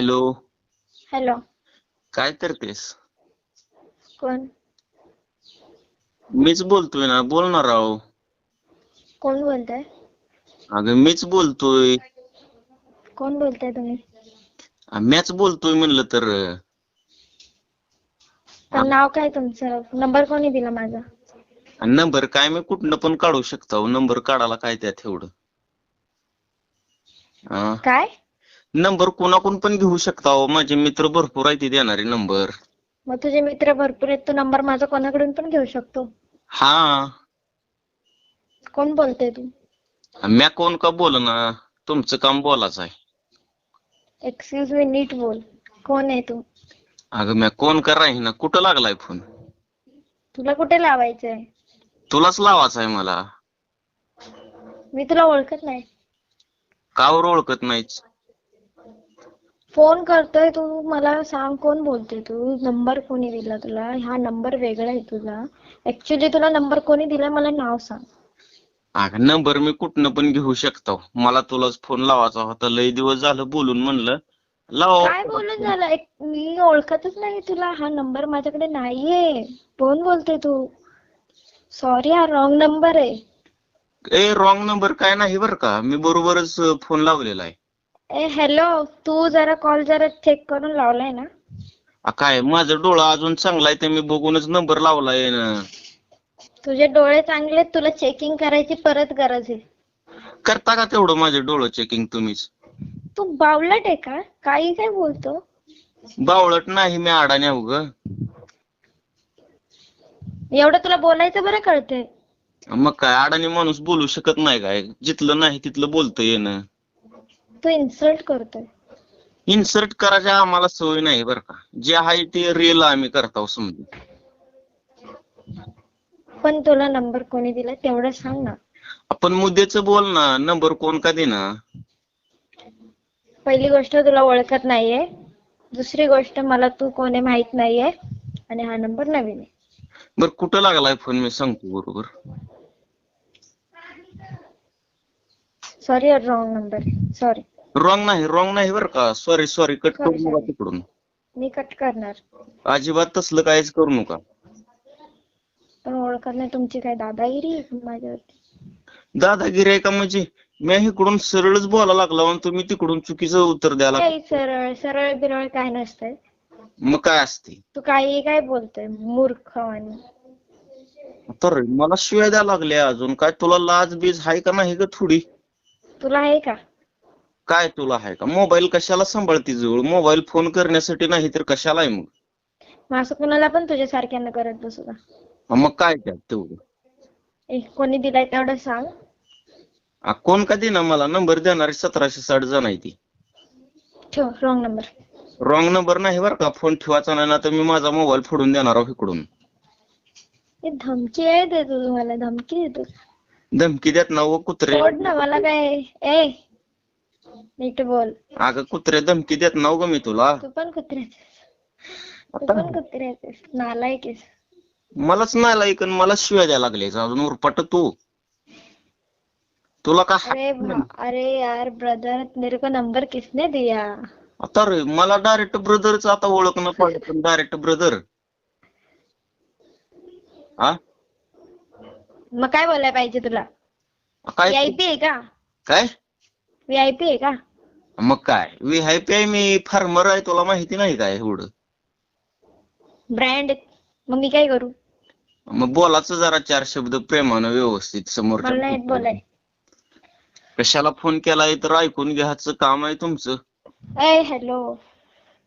Hello hello काय करतेस? कोण? मीच बोलतोय ना बोल ना राव. कोण बोलताय? अगं मीच बोलतोय. कोण बोलताय तुम्ही? मॅच बोलतोय म्हणलं तर. पण नाव काय तुमचं? नंबर कोणी दिला माझा? नंबर काय मी कुठनं पण काढू शकतो. नंबर काढायला काय त्यात एवढं. हा काय? नंबर कोणाकडून पण घेऊ शकता हो. माझे मित्र भरपूर आहेत ते देणारे नंबर. मग तुझे मित्र भरपूर आहेत तो नंबर माझा कोणाकडून पण घेऊ शकतो. हा. कोण बोलतोय तू? म्या कोण का बोल ना तुमचं काम बोलायचं आहे. एक्सक्यूज मी नीट बोल. कोण आहे तू? अगं म्या कोण का राही ना कुठं लागलाय फोन? तुला कुठे लावायचंय? तुलाच लावायचा आहे मला. मी तुला ओळखत नाही. कावर ओळखत नाहीच. फोन करतोय तू मला सांग कोण बोलतोय तू? नंबर कोणी दिला तुला? हा नंबर वेगळा आहे तुझा. ऍक्च्युली तुला नंबर कोणी दिला मला नाव सांग. अगं नंबर मी कुठनं पण घेऊ शकतो. मला तुलाच फोन लावायचा होता. लय दिवस झालं बोलून म्हणलं. लाव. काय बोलून झालं? एक मी ओळखतच नाही तुला. हा नंबर माझ्याकडे नाहीये. कोण बोलतोय तू? सॉरी हा रॉंग नंबर आहे. ए रॉंग नंबर काय नाही बर का. मी बरोबरच फोन लावलेला आहे. ए हॅलो तू जरा कॉल जरा चेक करून लावलाय ना? आ, काय माझं डोळा अजून चांगला आहे ते मी बघूनच नंबर लावलाय ना. तुझे डोळे चांगले आहेत, तुला चेकिंग करायची परत गरज आहे. करता का तेवढं माझे डोळं चेकिंग तुम्हीच? तू बावलट आहे का? काही काय बोलतो? बावळट नाही मी अडाणी आहो ग एवढं तुला बोलायचं बरं कळतंय. मग काय अडाणी माणूस बोलू शकत नाही काय? जिथलं नाही तिथलं बोलतं येणं तू इन्सल्ट करतोय. इन्सर्ट करायची आम्हाला सवय नाही बरं का. जे आहे ते रिअल आम्ही करतो समजून. पण तुला नंबर कोणी दिला तेवढं सांग ना. आपण मुद्द्याचं बोल ना. नंबर कोण का देना पहिली गोष्ट तुला ओळखत नाहीये. दुसरी गोष्ट मला तू कोण माहीत नाहीये. आणि हा नंबर नवीन आहे. बर कुठं लागलाय फोन मी सांगतो बरोबर. Sorry wrong number sorry wrong नाही रॉंग नाही बरं का. सॉरी सॉरी कट Sorry, करू नका sorry. तिकडून. मी कट करणार. अजिबात तसलं काहीच करू नका. पण ओळखत नाही तुमची काय दादागिरी आहे माझ्यावरती? दादागिरी आहे का म्हणजे? मी इकडून सरळच बोलायला लागला आणि तुम्ही तिकडून चुकीचं उत्तर द्यायला काही सरळ सरळ बिरळ काय नसतंय. मग काय असते? तू काही काय बोलतोय? मूर्ख आणि. तर मला शिवाय द्यायला लागल्या अजून. काय तुला लाज बीज आहे का नाही ग थोडी? तुला आहे का? काय तुला आहे का? मोबाईल कशाला सांभाळती जवळ मोबाईल फोन करण्यासाठी नाही तर कशाला आहे मग? मग असं कुणाला पण तुझ्या सारख्यानं करत बसू का? मग काय त्यात तेवढं? ए कोणी दिलाय तेवढं सांग. आ, कोण का देना मला? नंबर देणारी सतराशे साठ जण आहे ती. ठेव रॉंग नंबर रॉंग नंबर नाही बरं का? फोन ठेवायचा नाही ना तर मी माझा मोबाईल फोडून देणार आहो इकडून. हे धमकी आहे देतो तुम्हाला धमकी देतो. धमकी देत ना व कुत्रे. सोड ना मला काय ए नीट बोल. अगं कुत्रे धमकी देत नाव ग मी तुला. तू पण कुत्रे तू आता पण कुत्रे आहेस. नालायक आहेस. मलाच नाही लाईक आणि शिवाय द्यायला लागले अजून उरपाट तू. तुला का? अरे भा- अरे यार ब्रदर मेरे को नंबर किसने दिया? आता रे मला डायरेक्ट ब्रदरच आता ओळखणं पाहिजे डायरेक्ट ब्रदर हा मग काय बोलायला पाहिजे तुला? काय? व्हीआयपी आहे का? काय? व्हीआयपी आहे का? मग काय? व्हीआयपी आहे मी फार्मर आहे तुला माहिती नाही काय एवढं? ब्रँड मग मी काय करू? मग बोलायचं जरा चार शब्द प्रेमानं व्यवस्थित समोर मला नाही बोलाय कशाला फोन केलाय तर ऐकून घ्यायचं काम आहे तुमचं. ए हॅलो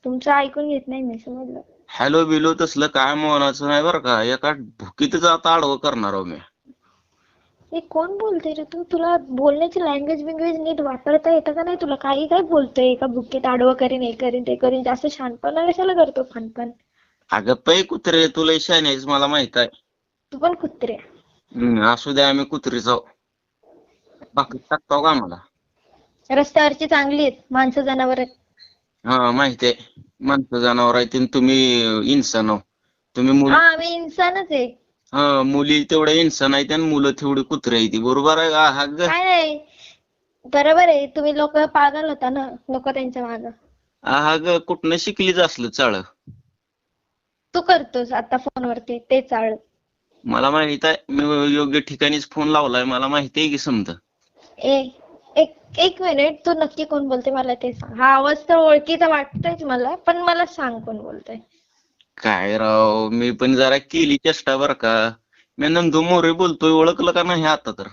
तुमचं ऐकून घेत नाही मी समजलं. हॅलो बिलो तसलं काय म्हणायचं नाही बरं का. एका भुकीतच आता आडवं करणार आहो मी. हे कोण बोलतोय रे तू? तुला बोलण्याची लँग्वेज बिंग्वेज नीट वापरता येतं का नाही तुला? काही काय बोलतोय एका बुक्कीत आडवं करीन हे करीन ते करीन जास्त शहाणपणा कशाला करतो फनपण अगं पै कुत्रे तुला शाण्याच मला माहीत आहे. तू पण कुत्रे. हम्म, असू द्या आम्ही कुत्री जाऊ. बाकी टाकतो का आम्हाला? रस्त्यावरची चांगली आहेत माणसं जनावर आहेत. हा माहिती आहे. माणसं जनावर आहे तुम्ही इन्सान आहो तुम्ही मुली हा आम्ही इन्सानच आहे. हा मुली तेवढ्या इन्सान आहेत आणि मुलं तेवढी कुत्रे आहेत. बरोबर आहे का? हा ग. काय नाही बरोबर आहे. तुम्ही लोक पागल होता ना? लोक त्यांच्या माग. हा ग. कुठनं शिकलीच असलं चाळ? तू करतोस आता फोनवरती. ते चाळ. मला माहीत आहे. मी योग्य ठिकाणीच फोन लावलाय. मला माहिती आहे की समजा. ए एक एक मिनिट. तू नक्की कोण बोलते मला ते सांग. हा आवाज तर ओळखीचा वाटतोयच मला पण मला सांग कोण बोलतोय. काय राव मी पण जरा केली चेष्टा बर का. मी नंदू मोरे बोलतोय ओळखलं का नाही आता तर?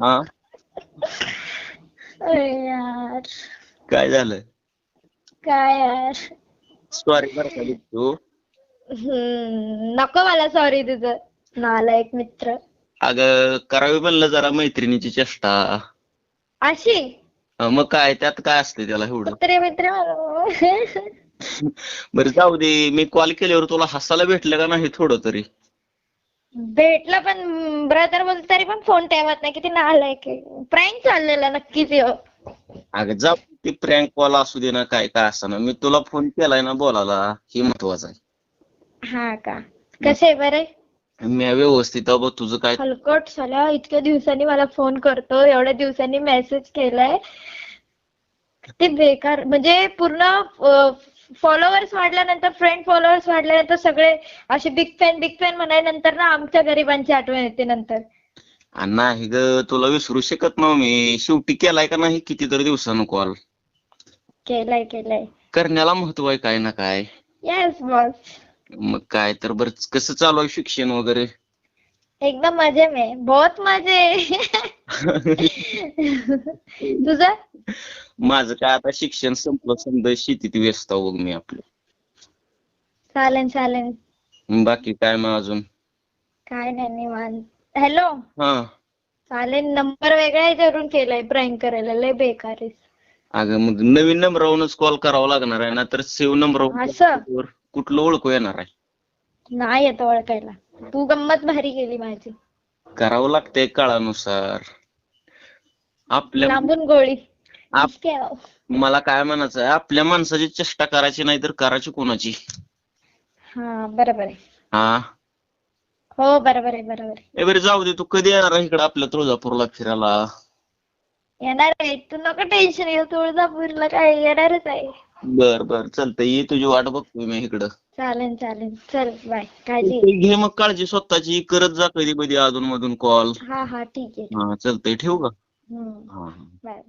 हा? अरे यार. काय झालं? काय यार? सॉरी बर का तू हम्म नको मला सॉरी तुझं. नालायक मित्र. अगं करावी म्हणलं जरा मैत्रिणीची चेष्टा. अशी? मग काय त्यात काय असते त्याला एवढं? मित्र मित्र बरं जाऊ दे मी कॉल केल्यावर तुला हसायला भेटलं का नाही थोडं तरी? भेटला पण ब्रदर बोलतो तरी पण फोन ठेवत नाही किती नालायक आहे. प्रँक चाललेला नक्कीच ह्यो. अगं जाऊ ते प्रँक कॉल असू दे ना काय काय असं मी तुला फोन केलाय ना बोलायला हे महत्वाचं आहे. हा का? कसे आहे बरे? मी व्यवस्थित आहे बघ तुझं काय हलकट साल्या इतक्या दिवसांनी मला फोन करतो एवढ्या दिवसांनी मेसेज केलाय. ते बेकार म्हणजे पूर्ण फॉलोअर्स वाढल्यानंतर फ्रेंड फॉलोअर्स वाढल्यानंतर सगळे असे बिग फॅन बिग फॅन म्हणाल्यानंतर ना आमच्या गरिबांची आठवण येते नंतर. नाही ग तुला विसरू शकत नाही मी. शेवटी केलाय का नाही कितीतरी दिवसानं कॉल केलाय केलाय. करण्याला महत्त्व आहे काय ना काय. येस बॉस मग काय तर बरं. कसं चालू आहे शिक्षण वगैरे? एकदम मजे में बहुत मजे तुझं? माझं काय आता शिक्षण संपलं समजा शेतीत व्यस्त आहो बघ मी आपलं. चालेल चालेल. बाकी काय मग अजून? काय नाही निवांत. हॅलो? हा. चालेल नंबर वेगळ्या ह्याच्यावरून केलाय प्रँक करायला. लय बेकार आहेस अगं मग नवीन नंबरावरूनच कॉल करावा लागणार आहे ना तर सेव्ह नंबरावर असं कुठलं ओळखू येणार आहे? नाही येत ओळखायला. तू गंमत भारी केली माझी. करावं लागतंय काळानुसार. आपल्या लांबून गोळी. आप-. मला काय म्हणायचं आहे? आपल्या माणसाची चेष्टा करायची नाही तर करायची कोणाची? हा बरोबर आहे. हा. हो बरोबर आहे बरोबर आहे. ए बरे जाऊ दे. तू कधी येणार आहे इकडं आपल्या तुळजापूरला फिरायला? येणार आहे. तू नको टेन्शन घेऊ. तुळजापूरला काय येणारच आहे. बर बर. चालतंय. ये तुझी वाट बघतोय मी इकडं. चालेल चालेल. चल बाय. काळजी घे. घे मग काळजी. स्वतःची करत जा कधी कधी अधून मधून कॉल हा हा. ठीक आहे. हा चालतंय. ठेवू का? हम्म. हा हा. बाय.